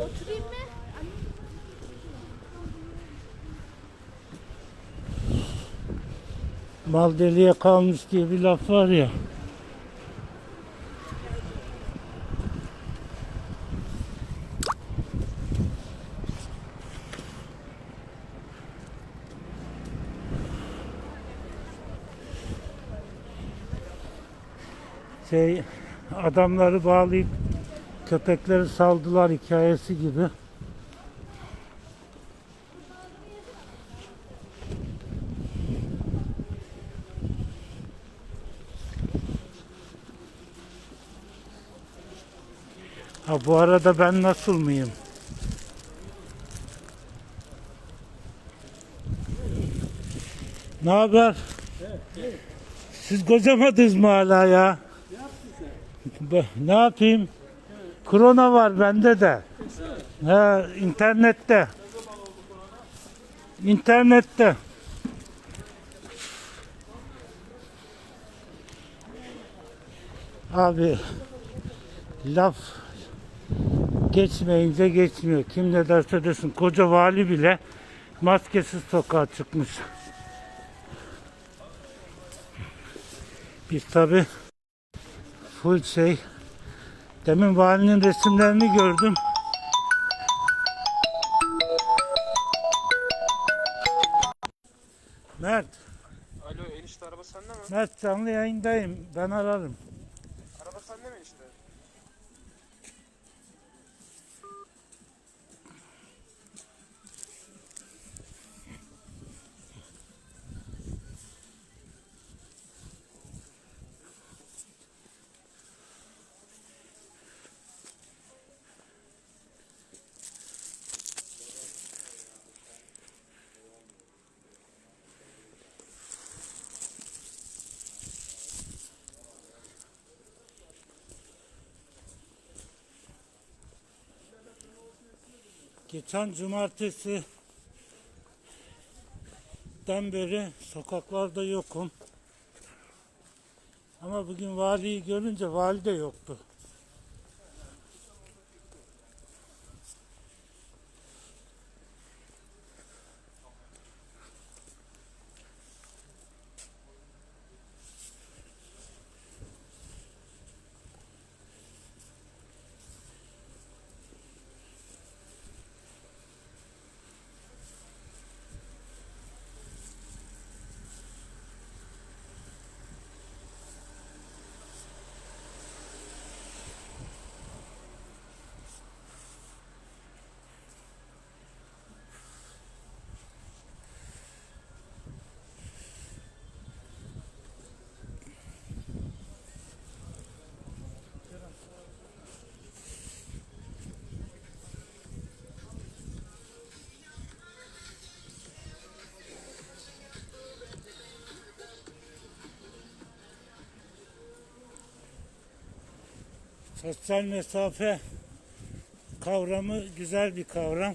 Oturayım mı? Mal deliye kalmış diye bir laf var ya. Şey adamları bağlayıp köpekleri saldılar hikayesi gibi. Ha bu arada ben nasıl mıyım? Ne haber? Siz kocamadınız mı hala ya? Ne yapayım? Korona var bende de. Ha, internette. İnternette. Abi laf geçmeyince geçmiyor. Kim ne derse desin. Koca vali bile maskesiz sokağa çıkmış. Biz tabi full şey demin valinin resimlerini gördüm. Mert, Alo enişte araba sende mi? Mert canlı yayındayım. Ben ararım. Geçen cumartesi den beri sokaklarda yokum. Ama bugün valiyi görünce vali de yoktu. Sosyal mesafe kavramı güzel bir kavram.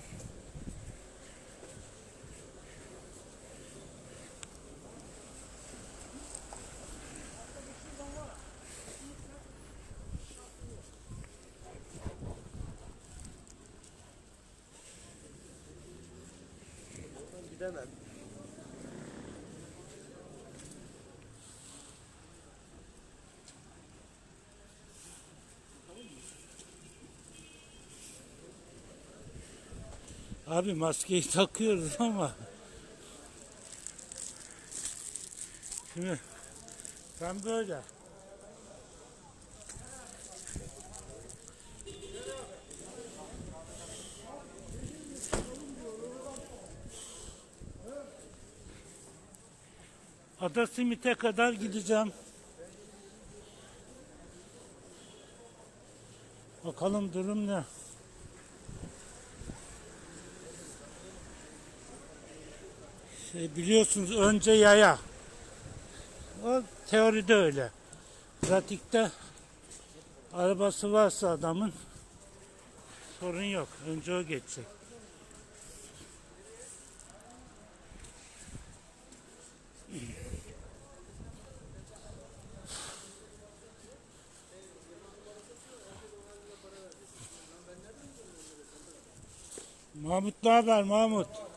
Abi maskeyi takıyoruz ama Şimdi ben böyle Ada Simit'e kadar gideceğim. Bakalım durum ne? Şey, biliyorsunuz önce yaya. O teoride öyle. Pratikte arabası varsa adamın sorun yok. Önce o geçecek. Mahmut ne haber Mahmut?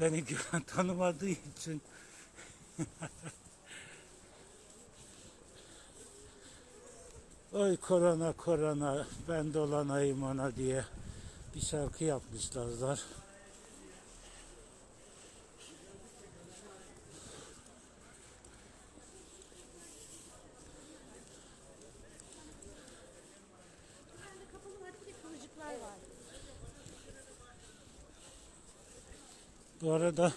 Beni gören tanımadığı için. Oy korona korona ben dolanayım ona diye bir şarkı yapmışlarlar. Bende kapalı var bir de kılıcıklar var. Bu arada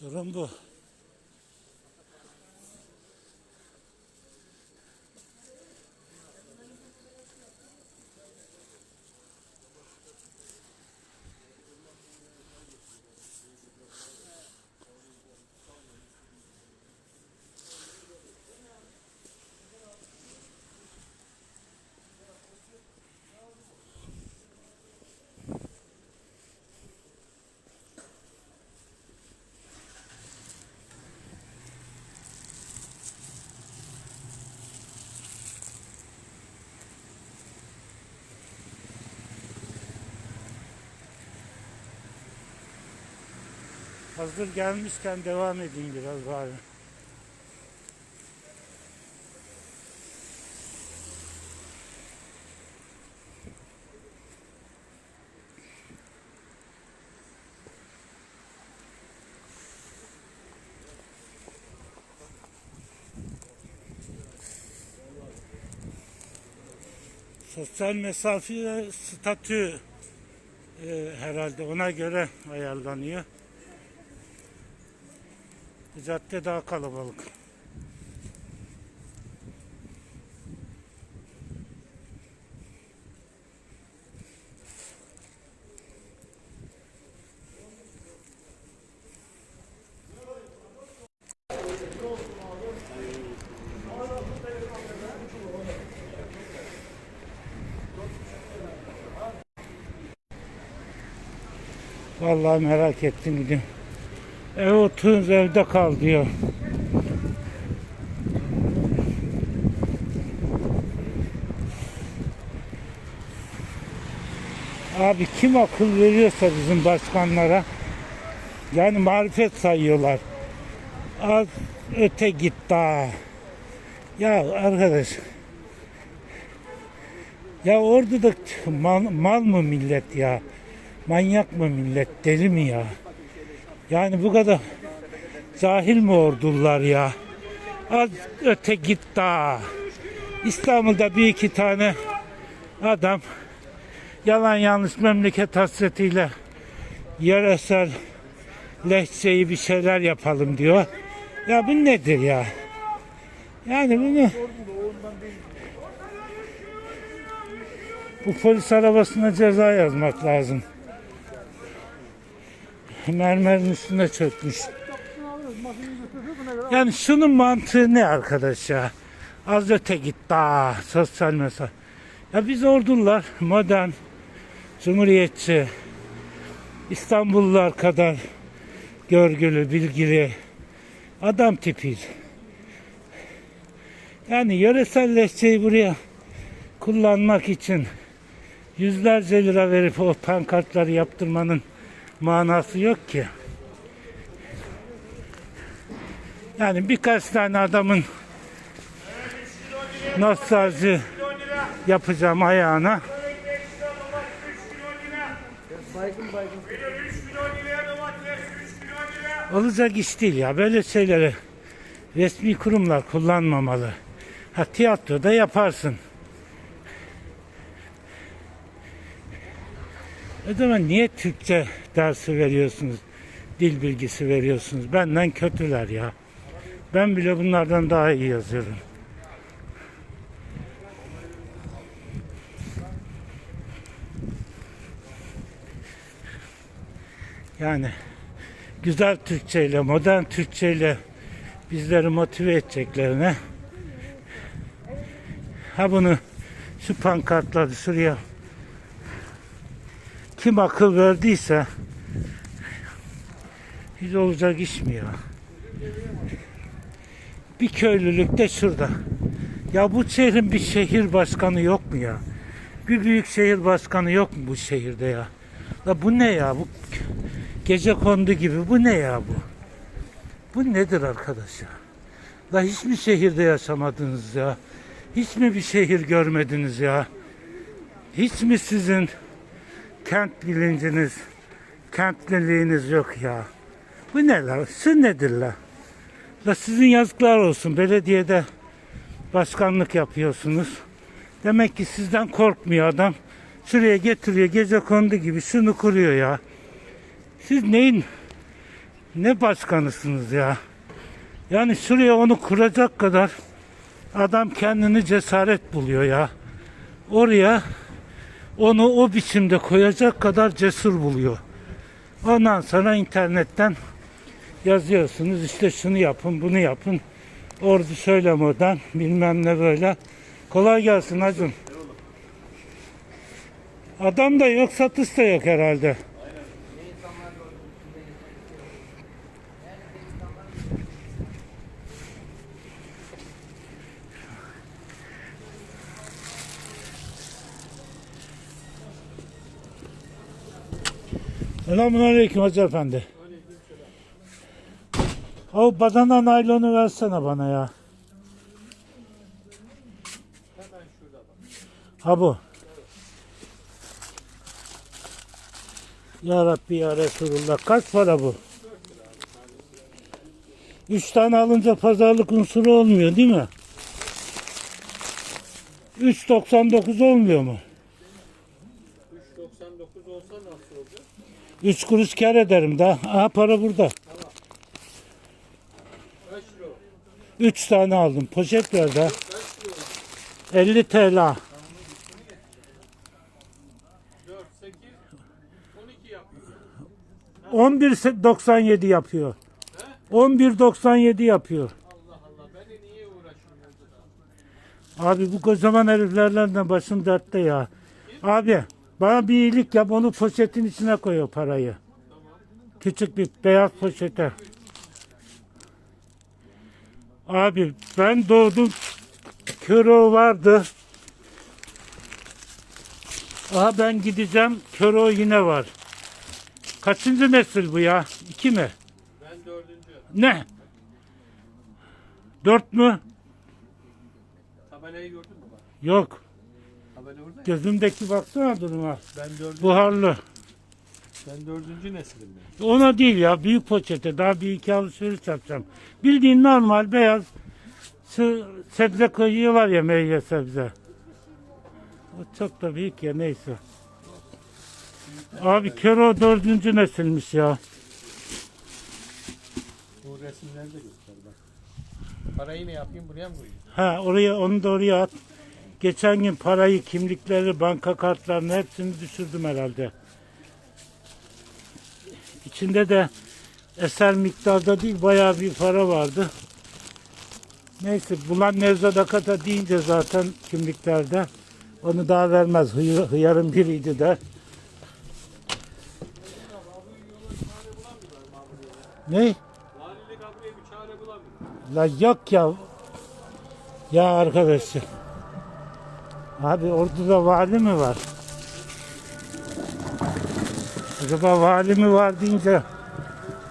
Durum bu. Hazır gelmişken devam edeyim biraz bari. Sosyal mesafe statü e, herhalde ona göre ayarlanıyor. Cadde daha kalabalık. Vallahi merak ettim gidiyorum. Ev oturunuz evde kal diyor. Abi kim akıl veriyorsa bizim başkanlara yani marifet sayıyorlar. Az öte git daha. Ya arkadaş ya orada da mal, mal mı millet ya? Manyak mı millet? Deli mi ya? Yani bu kadar cahil mi ordular ya? Az öte git daha. İstanbul'da bir iki tane adam yalan yanlış memleket hasretiyle yöresel lehçeyi bir şeyler yapalım diyor. Ya bu nedir ya? Yani bunu bu polis arabasına ceza yazmak lazım. Mermerin üstüne çökmüş. Yani şunun mantığı ne arkadaş ya? Az öte git daha sosyal mesafe. Ya biz ordular modern, cumhuriyetçi, İstanbullular kadar görgülü, bilgili adam tipiyiz. Yani yöresel buraya kullanmak için yüzlerce lira verip o pankartları yaptırmanın manası yok ki. Yani birkaç tane adamın nostalji yapacağım ayağına. Olacak iş değil ya. Böyle şeyleri resmi kurumlar kullanmamalı. Ha tiyatroda yaparsın. O zaman niye Türkçe dersi veriyorsunuz? Dil bilgisi veriyorsunuz. Benden kötüler ya. Ben bile bunlardan daha iyi yazıyorum. Yani güzel Türkçeyle, modern Türkçeyle bizleri motive edeceklerine ha bunu şu pankartları şuraya kim akıl verdiyse Biz olacak iş mi ya? Bir köylülük de şurada. Ya bu şehrin bir şehir başkanı yok mu ya? Bir büyük şehir başkanı yok mu bu şehirde ya? La bu ne ya? Bu gece kondu gibi bu ne ya bu? Bu nedir arkadaş ya? La hiç mi şehirde yaşamadınız ya? Hiç mi bir şehir görmediniz ya? Hiç mi sizin kent bilinciniz, kentliliğiniz yok ya? Bu ne la? Şu nedir la? La sizin yazıklar olsun. Belediyede başkanlık yapıyorsunuz. Demek ki sizden korkmuyor adam. Şuraya getiriyor gece kondu gibi şunu kuruyor ya. Siz neyin ne başkanısınız ya? Yani şuraya onu kuracak kadar adam kendini cesaret buluyor ya. Oraya onu o biçimde koyacak kadar cesur buluyor. Ondan sonra internetten yazıyorsunuz işte şunu yapın bunu yapın. Ordu söyleme oradan bilmem ne böyle. Kolay gelsin Acun. Adam da yok satış da yok herhalde. Selamun Aleyküm Hacı Efendi. O badana naylonu versene bana ya. Ha bu. Ya Rabbi ya Resulullah. Kaç para bu? Üç tane alınca pazarlık unsuru olmuyor değil mi? 3.99 olmuyor mu? 99 olsa nasıl olacak? 3 kuruş kar ederim daha. Aha para burada. 3 tane aldım. Poşet ver kilo? 50 TL. 4, 8, 12 yapıyor. 11.97 yapıyor. 11.97 yapıyor. Allah Allah beni niye uğraşıyorsun? Abi bu kocaman heriflerle de başım dertte ya. Abi bana bir iyilik yap onu poşetin içine koy o parayı. Küçük bir beyaz poşete. Abi ben doğdum köro vardı. Aha ben gideceğim köro yine var. Kaçıncı nesil bu ya? İki mi? Ben dördüncü. Ne? Dört mü? Tabelayı gördün mü bak? Yok. Tabela orada ya. Gözümdeki baksana duruma. Ben dördüncü, Buharlı. ben dördüncü nesilim ben. Ona değil ya büyük poçete daha bir iki alışveriş yapacağım. Bildiğin normal beyaz şu sebze koyuyorlar ya meyve sebze. O çok da büyük ya neyse. Abi Kero dördüncü nesilmiş ya. Bu resimleri de göster bak. Parayı ne yapayım buraya mı koyayım? Ha oraya onu da oraya at. Geçen gün parayı, kimlikleri, banka kartlarını hepsini düşürdüm herhalde. İçinde de eser miktarda değil bayağı bir para vardı. Neyse bulan nevzadakata deyince zaten kimliklerde onu daha vermez. Hıyar, hıyarın biriydi de. Ne? La yok ya. Ya arkadaş. Abi orduda vali mi var? Acaba vali mi var deyince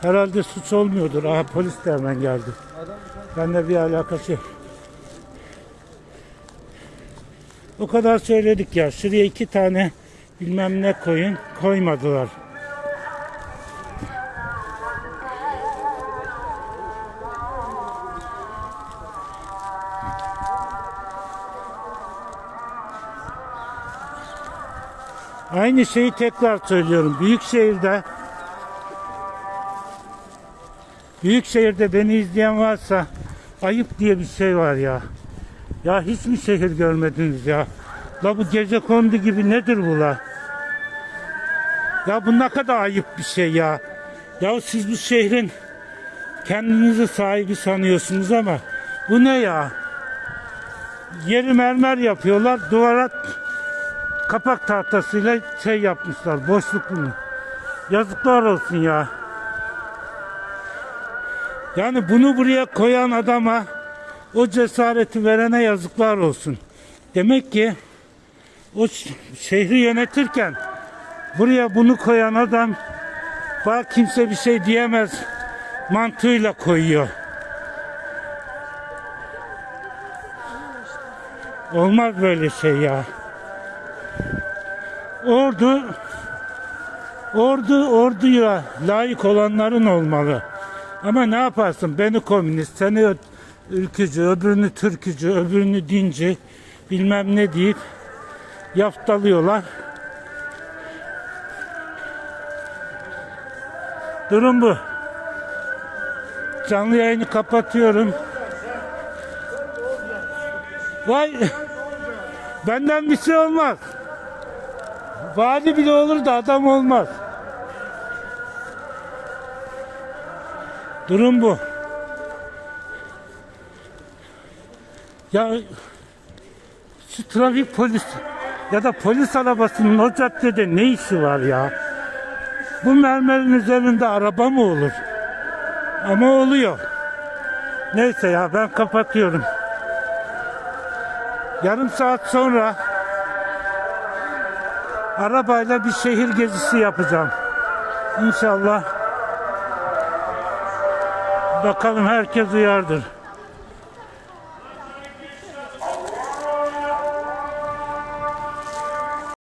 herhalde suç olmuyordur. Aha polis de hemen geldi. Benimle bir alakası yok. O kadar söyledik ya. Şuraya iki tane bilmem ne koyun. Koymadılar. Aynı şeyi tekrar söylüyorum. Büyük şehirde Büyük şehirde beni izleyen varsa ayıp diye bir şey var ya. Ya hiç mi şehir görmediniz ya? La bu gece kondu gibi nedir bu la? Ya bu ne kadar ayıp bir şey ya. Ya siz bu şehrin kendinizi sahibi sanıyorsunuz ama bu ne ya? Yeri mermer yapıyorlar, duvara kapak tahtasıyla şey yapmışlar, boşluk bunu. Yazıklar olsun ya. Yani bunu buraya koyan adama o cesareti verene yazıklar olsun. Demek ki o şehri yönetirken buraya bunu koyan adam bak kimse bir şey diyemez mantığıyla koyuyor. Olmaz böyle şey ya. Ordu Ordu orduya layık olanların olmalı. Ama ne yaparsın? Beni komünist, seni ülkücü, öbürünü türkücü, öbürünü dinci bilmem ne deyip yaftalıyorlar. Durum bu. Canlı yayını kapatıyorum. Vay benden bir şey olmaz. Vali bile olur da adam olmaz. Durum bu. Ya şu trafik polis ya da polis arabasının o caddede ne işi var ya? Bu mermerin üzerinde araba mı olur? Ama oluyor. Neyse ya ben kapatıyorum. Yarım saat sonra arabayla bir şehir gezisi yapacağım. İnşallah. Bakalım herkes uyardır.